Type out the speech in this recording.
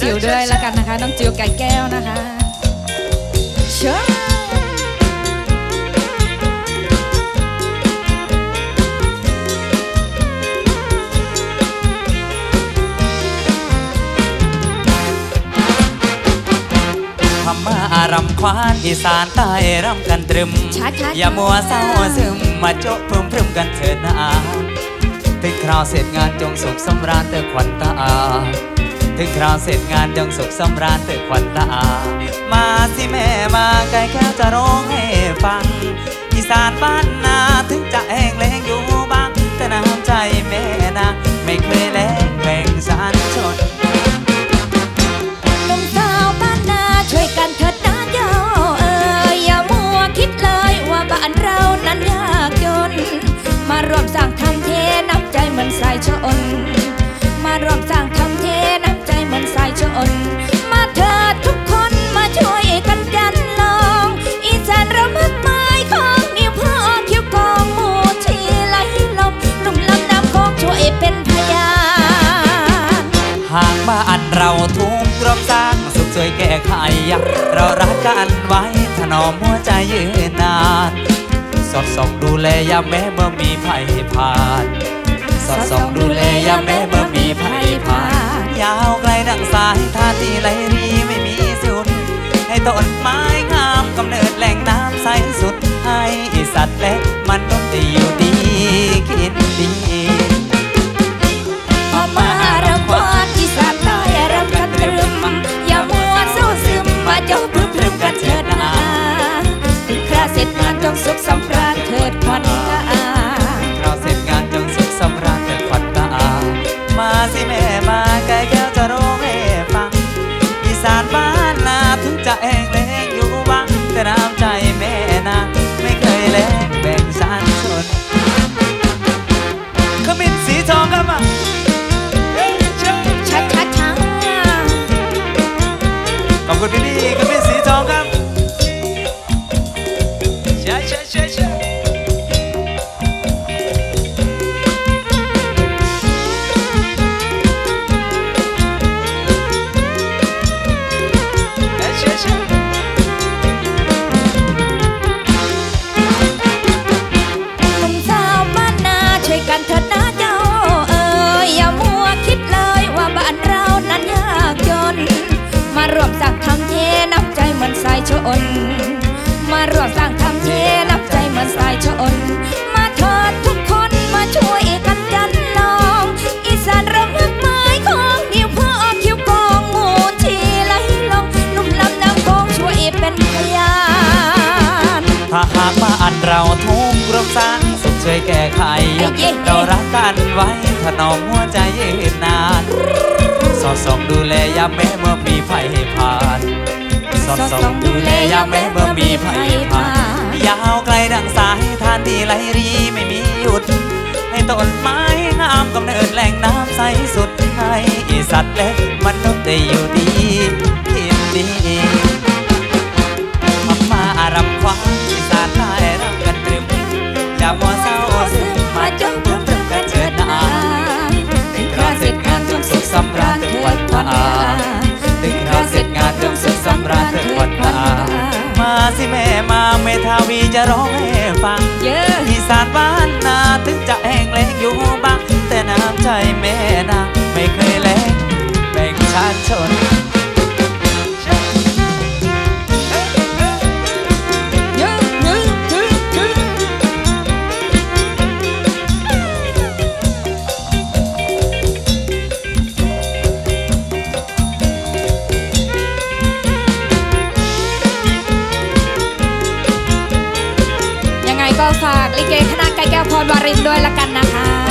จิ๋วด้วยละกันนะคะ น้องจิ๋วไก่แก้วนะคะเชิญพม่ารำควานอีสานใต้รำกันตรึมชัดชัดอย่ามัวเศร้าซึมมาโจ๊ะพรึมพรึมกันเถิดนะถึงคราวเสร็จงานจงสุขสำราญเตอขวัญตา ถึงคราวเสร็จงานจงสุขสำราญเตอขวัญตา มาสิแม่มาไกลแก้วจะร้องให้ฟังอีสานบ้านนาถึงจะแห้ ไขเรารักกันไว้ถนอมหัวใจยืนนาน สอดส่องดูแลยามแม้เมื่อมีภัยผ่าน สอดส่องดูแลยามแม้เมื่อมีภัยผ่าน ยาวไกลดังสายท่าที่ไหลรีไม่มีสุดให้ต้นไม้งา แห้งแล้งอยู่บ้างแต่น้ำใจแม่นะไม่เคยแลงแบ่งสารชนขมิ้นสีทองครับมาเฮ้ยเจ้าชัดชัดช้าขอบคุณพี่นี่ขมิ้นสีทองครับใช่ใช่ใช่ใช่ายชน มารวมสร้างทำเทน้ำใจเหมือนสายชน มาเถิดทุกคนมาช่วยกันจันลอง อีสานเรามากมายของนิ้วพ่อคิ้วกองหมูทีไหลลงหนุ่มลำน้ำโขงช่วยเป็นพยานถ้าหากบ้านเราทุกข์ร่วมสร้างสุขช่วยแก้ไขเย้เรารักกันไว้ถนอมหัวใจยืนนานสอดส่องดูแลยามแม้เมื่อมีภัยผ่าน สอดส่องดูแลยามแม้เมื่อมีภัยมายาวไกลดังสายทานที่ไหลรีไม่มีหยุด ให้ต้นไม้งามกำเนิดแหล่งน้ำใสสุดไทยสัตว์และมนุษย์ได้อยู่ดี สิแม่มาเมทาวีจะร้องให้ฟังเยอะอีสานบ้านนาถึงจะแห้งแล้ง ฝากลิเกคณะไก่แก้วพรวารินด้วยละกันนะคะ